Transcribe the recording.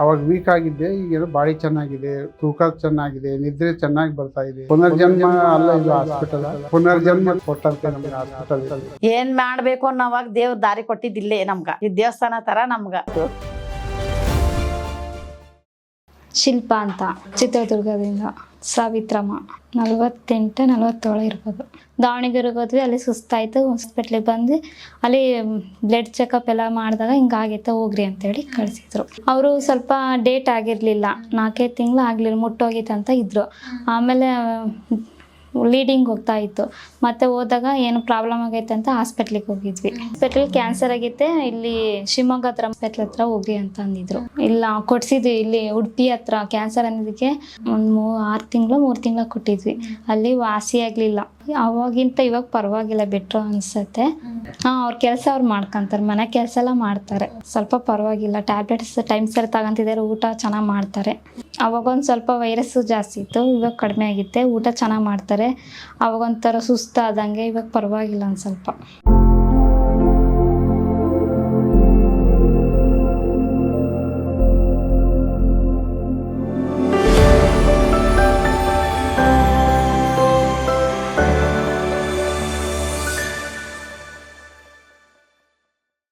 ಅವಾಗ ವೀಕ್ ಆಗಿದ್ದೆ ಈಗ ಬಾಡಿ ಚೆನ್ನಾಗಿದೆ, ತೂಕ ಚೆನ್ನಾಗಿದೆ, ನಿದ್ರೆ ಚೆನ್ನಾಗಿ ಬರ್ತಾ ಇದೆ. ಪುನರ್ಜನ್ಮ ಅಲ್ಲ ಇದು ಹಾಸ್ಪಿಟಲ್ ಪುನರ್ಜನ್ಮ ಕೊಟ್ಟಂತೆ ನಮ್ಗೆ ಹಾಸ್ಪಿಟಲ್ ಏನ್ ಮಾಡ್ಬೇಕು ಅನ್ನೋವಾಗ ದೇವ್ರ ದಾರಿ ಕೊಟ್ಟಿದ್ದಿಲ್ಲೇ ನಮ್ಗ. ಈ ದೇವಸ್ಥಾನ ತರ ನಮ್ಗ. ಶಿಲ್ಪ ಅಂತ ಚಿತ್ರದುರ್ಗದಿಂದ ಸಾವಿತ್ರಮ್ಮ. ನಲ್ವತ್ತೆಂಟು, ನಲ್ವತ್ತೇಳು ಇರ್ಬೋದು. ದಾವಣಗೆರೆಗೆ ಹೋದ್ವಿ, ಅಲ್ಲಿ ಸುಸ್ತಾಯಿತು. ಹಾಸ್ಪಿಟ್ಲಿಗೆ ಬಂದು ಅಲ್ಲಿ ಬ್ಲಡ್ ಚೆಕಪ್ ಎಲ್ಲ ಮಾಡಿದಾಗ ಹಿಂಗಾಗೈತೆ ಹೋಗ್ರಿ ಅಂತೇಳಿ ಕಳಿಸಿದ್ರು. ಅವರು ಸ್ವಲ್ಪ ಡೇಟ್ ಆಗಿರಲಿಲ್ಲ. ನಾಲ್ಕೈದು ತಿಂಗಳು ಆಗಲಿಲ್ಲ ಮುಟ್ಟೋಗಿತ್ತು ಅಂತ ಇದ್ದರು ಆಮೇಲೆ ಲೀಡಿಂಗ್ ಹೋಗ್ತಾ ಇತ್ತು. ಮತ್ತೆ ಹೋದಾಗ ಏನು ಪ್ರಾಬ್ಲಮ್ ಆಗೈತೆ ಅಂತ ಹಾಸ್ಪಿಟ್ಲಿಗೆ ಹೋಗಿದ್ವಿ. ಹಾಸ್ಪಿಟ್ಲ್ ಕ್ಯಾನ್ಸರ್ ಆಗೈತೆ ಇಲ್ಲಿ ಶಿವಮೊಗ್ಗ ಹತ್ರ ಹಾಸ್ಪಿಟ್ಲ್ ಹತ್ರ ಹೋಗಿ ಅಂತ ಅಂದಿದ್ರು. ಇಲ್ಲ, ಕೊಡ್ಸಿದ್ವಿ, ಇಲ್ಲಿ ಉಡುಪಿ ಹತ್ರ ಕ್ಯಾನ್ಸರ್ ಅನ್ನೋದಕ್ಕೆ ಒಂದು ಮೂ, ಆರು ತಿಂಗಳು, ಮೂರು ತಿಂಗಳು ಕೊಟ್ಟಿದ್ವಿ. ಅಲ್ಲಿ ವಾಸಿ ಆಗಲಿಲ್ಲ. ಅವಾಗಿಂತ ಇವಾಗ ಪರವಾಗಿಲ್ಲ, ಬೆಟ್ರು ಅನ್ಸತ್ತೆ. ಹಾಂ, ಅವ್ರ ಕೆಲಸ ಅವ್ರು ಮಾಡ್ಕೊಂತಾರೆ. ಮನೆ ಕೆಲಸ ಎಲ್ಲ ಮಾಡ್ತಾರೆ. ಸ್ವಲ್ಪ ಪರವಾಗಿಲ್ಲ. ಟ್ಯಾಬ್ಲೆಟ್ಸ್ ಟೈಮ್ ಸರಿ ತಗೊಂತಿದ್ದಾರೆ ಊಟ ಚೆನ್ನಾಗಿ ಮಾಡ್ತಾರೆ. ಅವಾಗ ಒಂದು ಸ್ವಲ್ಪ ವೈರಸ್ಸು ಜಾಸ್ತಿ ಇತ್ತು. ಇವಾಗ ಕಡಿಮೆ ಆಗಿತ್ತೆ. ಊಟ ಚೆನ್ನಾಗಿ ಮಾಡ್ತಾರೆ. ಅವಾಗೊಂಥರ ಸುಸ್ತಾದಂಗೆ ಇವಾಗ ಪರವಾಗಿಲ್ಲ ಒಂದು ಸ್ವಲ್ಪ.